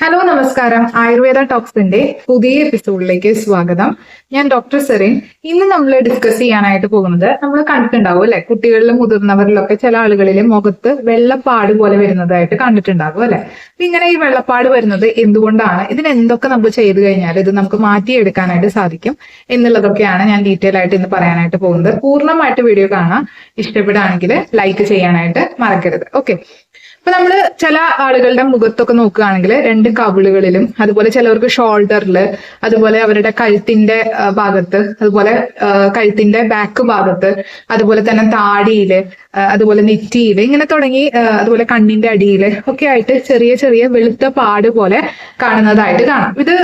Hello നമസ്കാരം. ആയുർവേദ ടോക്സിന്റെ പുതിയ എപ്പിസോഡിലേക്ക് സ്വാഗതം. ഞാൻ ഡോക്ടർ സെറിൻ. ഇന്ന് നമ്മൾ ഡിസ്കസ് ചെയ്യാനായിട്ട് പോകുന്നത് നമ്മൾ കണ്ടിട്ടുണ്ടാവും അല്ലെ? കുട്ടികളിലും മുതിർന്നവരിലൊക്കെ ചില ആളുകളിൽ മുഖത്ത് വെള്ളപ്പാട് പോലെ വരുന്നതായിട്ട് കണ്ടിട്ടുണ്ടാകും അല്ലെ? ഇങ്ങനെ ഈ വെള്ളപ്പാട് വരുന്നത് എന്തുകൊണ്ടാണ്? ഇതിന് എന്തൊക്കെ നമുക്ക് ചെയ്തു കഴിഞ്ഞാൽ ഇത് നമുക്ക് മാറ്റിയെടുക്കാനായിട്ട് സാധിക്കും എന്നുള്ളതൊക്കെയാണ് ഞാൻ ഡീറ്റെയിൽ ആയിട്ട് ഇന്ന് പറയാനായിട്ട് പോകുന്നത്. പൂർണമായിട്ട് വീഡിയോ കാണാൻ ഇഷ്ടപ്പെടുകയാണെങ്കിൽ ലൈക്ക് ചെയ്യാനായിട്ട് മറക്കരുത്. ഓക്കെ ഇപ്പൊ നമ്മൾ ചില ആളുകളുടെ മുഖത്തൊക്കെ നോക്കുകയാണെങ്കിൽ രണ്ട് കവിളുകളിലും അതുപോലെ ചിലവർക്ക് ഷോൾഡറിൽ അതുപോലെ അവരുടെ കഴുത്തിന്റെ ഭാഗത്ത് അതുപോലെ കഴുത്തിന്റെ ബാക്ക് ഭാഗത്ത് അതുപോലെ തന്നെ താടിയിൽ അതുപോലെ നെറ്റിയിൽ ഇങ്ങനെ തുടങ്ങി അതുപോലെ കണ്ണിന്റെ അടിയിൽ ഒക്കെ ആയിട്ട് ചെറിയ ചെറിയ വെളുത്ത പാട് പോലെ കാണുന്നതായിട്ട് കാണാം. ഇത്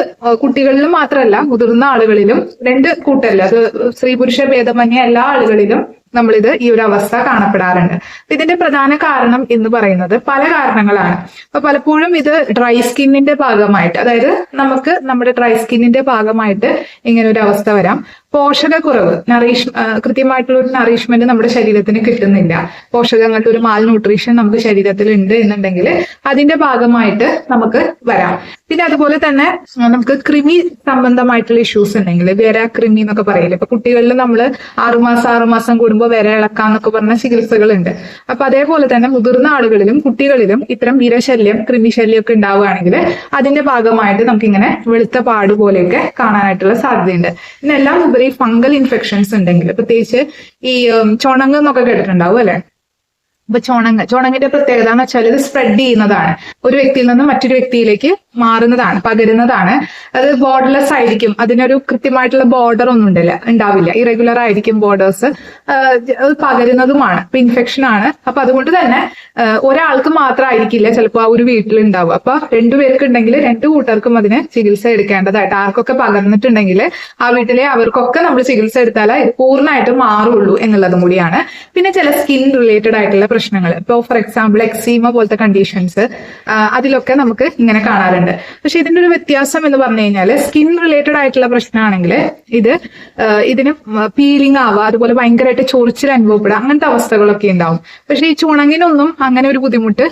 കുട്ടികളിലും മാത്രമല്ല മുതിർന്ന ആളുകളിലും രണ്ട് കൂട്ടല്ല അത് സ്ത്രീ പുരുഷ ഭേദമന്യ എല്ലാ ആളുകളിലും നമ്മളിത് ഈ ഒരു അവസ്ഥ കാണപ്പെടാറുണ്ട്. ഇതിന്റെ പ്രധാന കാരണം എന്ന് പറയുന്നത് പല കാരണങ്ങളാണ്. അപ്പൊ പലപ്പോഴും ഇത് ഡ്രൈ സ്കിന്നിന്റെ ഭാഗമായിട്ട് അതായത് നമുക്ക് നമ്മുടെ ഡ്രൈ സ്കിന്നിന്റെ ഭാഗമായിട്ട് ഇങ്ങനെ ഒരു അവസ്ഥ വരാം. പോഷകക്കുറവ് നറീഷ് കൃത്യമായിട്ടുള്ള ഒരു നറീഷ്മെന്റ് നമ്മുടെ ശരീരത്തിന് കിട്ടുന്നില്ല. പോഷകങ്ങളുടെ ഒരു മാൽ ന്യൂട്രീഷൻ നമുക്ക് ശരീരത്തിൽ ഉണ്ട് എന്നുണ്ടെങ്കിൽ അതിന്റെ ഭാഗമായിട്ട് നമുക്ക് വരാം. പിന്നെ അതുപോലെ തന്നെ നമുക്ക് ക്രിമി സംബന്ധമായിട്ടുള്ള ഇഷ്യൂസ് ഉണ്ടെങ്കിൽ വിര കൃമി എന്നൊക്കെ പറയില്ല? ഇപ്പൊ കുട്ടികളിൽ നമ്മൾ ആറുമാസം ആറുമാസം കൂടുമ്പോൾ വിര ഇളക്കാന്നൊക്കെ പറഞ്ഞ ചികിത്സകളുണ്ട്. അപ്പൊ അതേപോലെ തന്നെ മുതിർന്ന ആളുകളിലും കുട്ടികളിലും ഇത്തരം വിരശല്യം കൃമിശല്യം ഒക്കെ ഉണ്ടാവുകയാണെങ്കിൽ അതിന്റെ ഭാഗമായിട്ട് നമുക്ക് ഇങ്ങനെ വെളുത്ത പാട് പോലെയൊക്കെ കാണാനായിട്ടുള്ള സാധ്യതയുണ്ട്. ഇതിനെല്ലാം ഉപരി ഫംഗൽ ഇൻഫെക്ഷൻസ് ഉണ്ടെങ്കിൽ പ്രത്യേകിച്ച് ഈ ചുണങ്ങ് എന്നൊക്കെ കേട്ടിട്ടുണ്ടാവും അല്ലെ? ഇപ്പൊ ചുണങ്ങ് ചുണങ്ങിന്റെ പ്രത്യേകത എന്ന് വെച്ചാൽ ഇത് സ്പ്രെഡ് ചെയ്യുന്നതാണ്. ഒരു വ്യക്തിയിൽ നിന്ന് മറ്റൊരു വ്യക്തിയിലേക്ക് മാറുന്നതാണ് പകരുന്നതാണ്. അത് ബോർഡർലെസ് ആയിരിക്കും. അതിനൊരു കൃത്യമായിട്ടുള്ള ബോർഡർ ഒന്നും ഉണ്ടല്ല ഉണ്ടാവില്ല. ഇറഗുലർ ആയിരിക്കും ബോർഡേഴ്സ് പകരുന്നതുമാണ്. ഇപ്പൊ ഇൻഫെക്ഷൻ ആണ്. അപ്പൊ അതുകൊണ്ട് തന്നെ ഒരാൾക്ക് ഒരാൾക്ക് മാത്രമായിരിക്കില്ല ചിലപ്പോൾ ആ ഒരു വീട്ടിൽ ഉണ്ടാവുക അപ്പൊ രണ്ടുപേർക്ക് ഉണ്ടെങ്കിൽ രണ്ടു കൂട്ടർക്കും അതിന് ചികിത്സ എടുക്കേണ്ടതായിട്ട്. ആർക്കൊക്കെ പകർന്നിട്ടുണ്ടെങ്കിൽ ആ വീട്ടിലെ അവർക്കൊക്കെ നമ്മൾ ചികിത്സ എടുത്താലേ ഇത് പൂർണമായിട്ടും മാറുള്ളൂ എന്നുള്ളതും കൂടിയാണ്. പിന്നെ ചില സ്കിൻ റിലേറ്റഡ് ആയിട്ടുള്ള പ്രശ്നങ്ങൾ. ഇപ്പോൾ ഫോർ എക്സാമ്പിൾ എക്സീമ പോലത്തെ കണ്ടീഷൻസ് അതിലൊക്കെ നമുക്ക് ഇങ്ങനെ കാണാറുണ്ട്. പക്ഷെ ഇതിന്റെ ഒരു വ്യത്യാസം എന്ന് പറഞ്ഞു കഴിഞ്ഞാൽ സ്കിൻ റിലേറ്റഡ് ആയിട്ടുള്ള പ്രശ്നമാണെങ്കിൽ ഇത് ഇതിന് പീലിംഗ് ആവുക അതുപോലെ ഭയങ്കരമായിട്ട് ചൊറിച്ചിൽ അനുഭവപ്പെടുക അങ്ങനത്തെ അവസ്ഥകളൊക്കെ ഉണ്ടാവും. പക്ഷെ ഈ ചുണങ്ങിനൊന്നും അങ്ങനെ ഒരു ബുദ്ധിമുട്ട്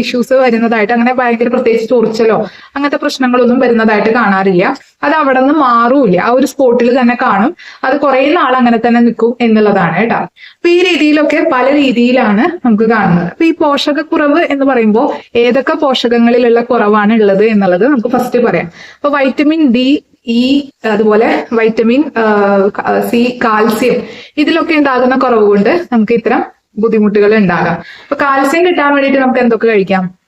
ഇഷ്യൂസ് വരുന്നതായിട്ട് അങ്ങനെ ഭയങ്കര പ്രത്യേകിച്ച് ചൊറിച്ചലോ അങ്ങനത്തെ പ്രശ്നങ്ങളൊന്നും വരുന്നതായിട്ട് കാണാറില്ല. അത് അവിടെ നിന്ന് മാറൂല ആ ഒരു സ്പോട്ടിൽ തന്നെ കാണും. അത് കുറെ നാൾ അങ്ങനെ തന്നെ നിൽക്കും എന്നുള്ളതാണ് കേട്ടോ. അപ്പൊ ഈ രീതിയിലൊക്കെ പല രീതിയിലാണ് നമുക്ക് കാണുന്നത്. അപ്പൊ ഈ പോഷകക്കുറവ് എന്ന് പറയുമ്പോൾ ഏതൊക്കെ പോഷകങ്ങളിലുള്ള കുറവാണ് ഉള്ളത് എന്നുള്ളത് നമുക്ക് ഫസ്റ്റ് പറയാം. അപ്പൊ വൈറ്റമിൻ ഡി ഇ അതുപോലെ വൈറ്റമിൻ സി കാൽസ്യം ഇതിലൊക്കെ ഉണ്ടാകുന്ന കുറവ് കൊണ്ട് നമുക്ക് ഇത്തരം ബുദ്ധിമുട്ടുകൾ ഉണ്ടാകാം. അപ്പൊ കാൽസ്യം കിട്ടാൻ വേണ്ടിയിട്ട് നമുക്ക് എന്തൊക്കെ കഴിക്കാം?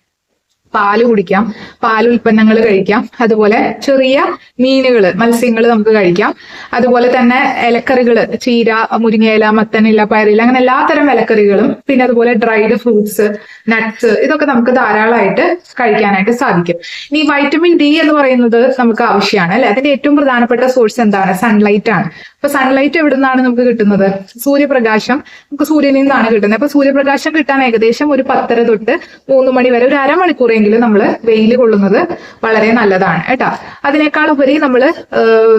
പാൽ കുടിക്കാം. പാൽ ഉൽപ്പന്നങ്ങൾ കഴിക്കാം. അതുപോലെ ചെറിയ മീനുകൾ മത്സ്യങ്ങൾ നമുക്ക് കഴിക്കാം. അതുപോലെ തന്നെ ഇലക്കറികൾ ചീര മുരിങ്ങയില മത്തനില പയറില അങ്ങനെ എല്ലാത്തരം ഇലക്കറികളും പിന്നെ അതുപോലെ ഡ്രൈഡ് ഫ്രൂട്ട്സ് നട്ട്സ് ഇതൊക്കെ നമുക്ക് ധാരാളമായിട്ട് കഴിക്കാനായിട്ട് സാധിക്കും. ഇനി വൈറ്റമിൻ ഡി എന്ന് പറയുന്നത് നമുക്ക് ആവശ്യമാണ് അല്ലെ? അതിന്റെ ഏറ്റവും പ്രധാനപ്പെട്ട സോഴ്സ് എന്താണ്? സൺലൈറ്റ് ആണ്. അപ്പൊ സൺലൈറ്റ് എവിടെ നിന്നാണ് നമുക്ക് കിട്ടുന്നത്? സൂര്യപ്രകാശം നമുക്ക് സൂര്യനിൽ നിന്നാണ് കിട്ടുന്നത്. അപ്പൊ സൂര്യപ്രകാശം കിട്ടാൻ ഏകദേശം ഒരു പത്തര തൊട്ട് മൂന്ന് മണി വരെ ഒരു അരമണിക്കൂറെങ്കിലും നമ്മൾ വെയിൽ കൊള്ളുന്നത് വളരെ നല്ലതാണ് കേട്ടോ. അതിനേക്കാൾ ഉപരി നമ്മൾ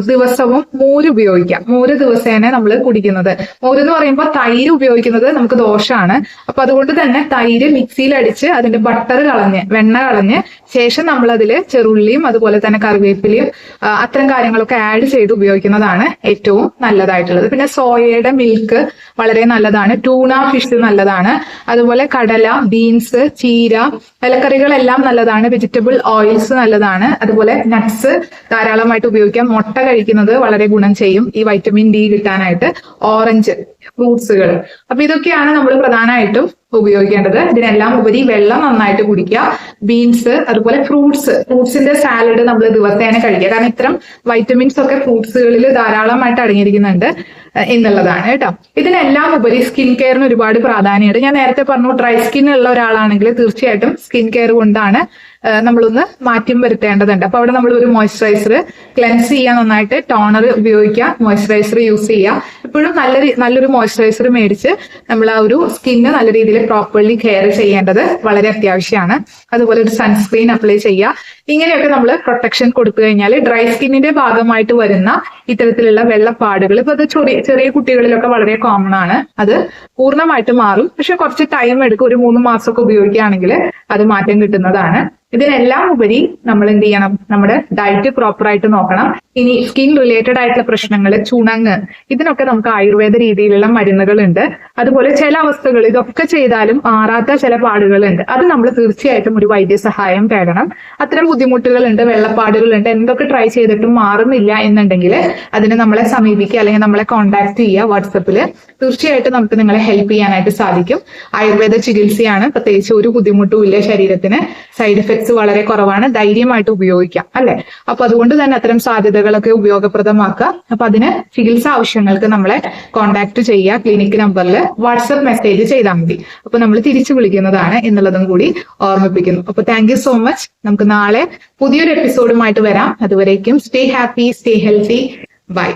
ദിവസവും മോര് ഉപയോഗിക്കാം. മോര് ദിവസേന നമ്മൾ കുടിക്കുന്നത്. മോര് എന്ന് പറയുമ്പോൾ തൈര് ഉപയോഗിക്കുന്നത് നമുക്ക് ദോഷമാണ് അപ്പൊ അതുകൊണ്ട് തന്നെ തൈര് മിക്സിയിൽ അടിച്ച് അതിന്റെ ബട്ടർ കളഞ്ഞ് വെണ്ണ കളഞ്ഞ് ശേഷം നമ്മൾ അതിൽ ചെറുള്ളിയും അതുപോലെ തന്നെ കറിവേപ്പിലയും അത്തരം കാര്യങ്ങളൊക്കെ ആഡ് ചെയ്ത് ഉപയോഗിക്കുന്നതാണ് ഏറ്റവും നല്ലതായിട്ടുള്ളത്. പിന്നെ സോയയുടെ മിൽക്ക് വളരെ നല്ലതാണ്. ടൂണ ഫിഷ് നല്ലതാണ്. അതുപോലെ കടല ബീൻസ് ചീര ഇലക്കറികളെല്ലാം നല്ലതാണ്. വെജിറ്റബിൾ ഓയിൽസ് നല്ലതാണ്. അതുപോലെ നട്ട്സ് ധാരാളമായിട്ട് ഉപയോഗിക്കാം. മുട്ട കഴിക്കുന്നത് വളരെ ഗുണം ചെയ്യും. ഈ വൈറ്റമിൻ ഡി കിട്ടാനായിട്ട്. ഓറഞ്ച് ഫ്രൂട്ട്സുകൾ. അപ്പൊ ഇതൊക്കെയാണ് നമ്മൾ പ്രധാനമായിട്ടും ഉപയോഗിക്കേണ്ടത്. ഇതിനെല്ലാം ഉപരി വെള്ളം നന്നായിട്ട് കുടിക്കുക. ബീൻസ് അതുപോലെ ഫ്രൂട്ട്സ്. ഫ്രൂട്ട്സിന്റെ സാലഡ് നമ്മൾ ദിവസേന കഴിക്കുക. കാരണം ഇത്തരം വൈറ്റമിൻസ് ഒക്കെ ഫ്രൂട്ട്സുകളിൽ ധാരാളമായിട്ട് അടങ്ങിയിരിക്കുന്നുണ്ട് എന്നുള്ളതാണ് കേട്ടോ. ഇതിനെല്ലാം ഉപരി സ്കിൻ കെയറിന് ഒരുപാട് പ്രാധാന്യമുണ്ട്. ഞാൻ നേരത്തെ പറഞ്ഞു ഡ്രൈ സ്കിൻ ഉള്ള ഒരാളാണെങ്കിൽ തീർച്ചയായിട്ടും സ്കിൻ കെയർ കൊണ്ടാണ് നമ്മളൊന്ന് മാറ്റം വരുത്തേണ്ടതുണ്ട്. അപ്പൊ അവിടെ നമ്മൾ ഒരു മോയ്സ്ചറൈസർ ക്ലെൻസ് ചെയ്യാൻ നന്നായിട്ട് ടോണർ ഉപയോഗിക്കുക മോയ്സ്ചറൈസർ യൂസ് ചെയ്യുക. എപ്പോഴും നല്ല നല്ലൊരു മോയ്സ്ചറൈസർ മേടിച്ച് നമ്മൾ ആ ഒരു സ്കിന്ന് നല്ല രീതിയിൽ പ്രോപ്പർലി കെയർ ചെയ്യേണ്ടത് വളരെ അത്യാവശ്യമാണ്. അതുപോലെ ഒരു സൺസ്ക്രീൻ അപ്ലൈ ചെയ്യുക. ഇങ്ങനെയൊക്കെ നമ്മൾ പ്രൊട്ടക്ഷൻ കൊടുത്തു കഴിഞ്ഞാൽ ഡ്രൈ സ്കിന്നിന്റെ ഭാഗമായിട്ട് വരുന്ന ഇത്തരത്തിലുള്ള വെള്ളപ്പാടുകൾ ഇപ്പൊ അത് ചെറിയ ചെറിയ കുട്ടികളിലൊക്കെ വളരെ കോമൺ ആണ്. അത് പൂർണമായിട്ട് മാറും. പക്ഷെ കുറച്ച് ടൈം എടുക്കും ഒരു മൂന്ന് മാസമൊക്കെ ഉപയോഗിക്കുകയാണെങ്കിൽ അത് മാറ്റം കിട്ടുന്നതാണ്. ഇതിനെല്ലാം ഉപരി നമ്മൾ എന്ത് ചെയ്യണം? നമ്മുടെ ഡയറ്റ് പ്രോപ്പർ ആയിട്ട് നോക്കണം. ഇനി സ്കിൻ റിലേറ്റഡ് ആയിട്ടുള്ള പ്രശ്നങ്ങൾ ചുണങ്ങ് ഇതിനൊക്കെ നമുക്ക് ആയുർവേദ രീതിയിലുള്ള മരുന്നുകളുണ്ട്. അതുപോലെ ചില അവസ്ഥകൾ ഇതൊക്കെ ചെയ്താലും മാറാത്ത ചില പാടുകളുണ്ട്. അത് നമ്മൾ തീർച്ചയായിട്ടും ഒരു വൈദ്യസഹായം തേടണം. അത്തരം ബുദ്ധിമുട്ടുകളുണ്ട് വെള്ളപ്പാടുകളുണ്ട് എന്തൊക്കെ ട്രൈ ചെയ്തിട്ടും മാറുന്നില്ല എന്നുണ്ടെങ്കിൽ അതിനെ നമ്മളെ സമീപിക്കുക അല്ലെങ്കിൽ നമ്മളെ കോൺടാക്ട് ചെയ്യുക വാട്സപ്പിൽ തീർച്ചയായിട്ടും നമുക്ക് നിങ്ങളെ ഹെൽപ്പ് ചെയ്യാനായിട്ട് സാധിക്കും. ആയുർവേദ ചികിത്സയാണ്. പ്രത്യേകിച്ച് ഒരു ബുദ്ധിമുട്ടും ഇല്ല ശരീരത്തിന്. സൈഡ് എഫക്ട്സ് വളരെ കുറവാണ്. ധൈര്യമായിട്ട് ഉപയോഗിക്കാം അല്ലെ? അപ്പൊ അതുകൊണ്ട് തന്നെ അത്തരം സാധ്യതകളൊക്കെ ഉപയോഗപ്രദമാക്കുക. അപ്പൊ അതിന് ചികിത്സ ആവശ്യങ്ങൾക്ക് നമ്മളെ കോൺടാക്ട് ചെയ്യുക ക്ലിനിക് നമ്പറിൽ വാട്സപ്പ് മെസ്സേജ് ചെയ്താൽ മതി. അപ്പൊ നമ്മൾ തിരിച്ചു വിളിക്കുന്നതാണ് എന്നുള്ളതും കൂടി ഓർമ്മിപ്പിക്കുന്നു. അപ്പൊ താങ്ക് സോ മച്ച് നമുക്ക് നാളെ പുതിയൊരു എപ്പിസോഡുമായിട്ട് വരാം. അതുവരേക്കും stay happy stay healthy bye